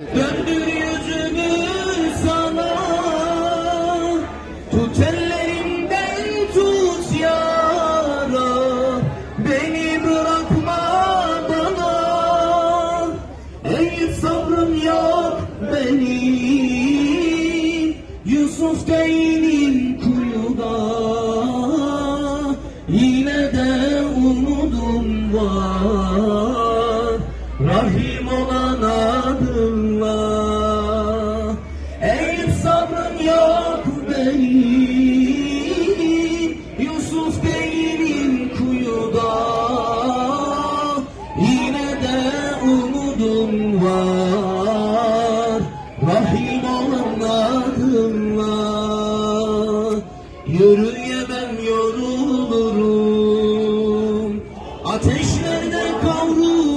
Döndür yüzümü sana. Tut ellerimden tut yara. Beni bırakma bana. Ey sabrım yok benim. Yusuf değilim kuyuda. Yine de umudum var. Rahim olana yak beni Yusuf değilim kuyuda Yine de umudum var. Rahim olan adımla Yürüyemem yorulurum. Ateşlerde kavrulurum.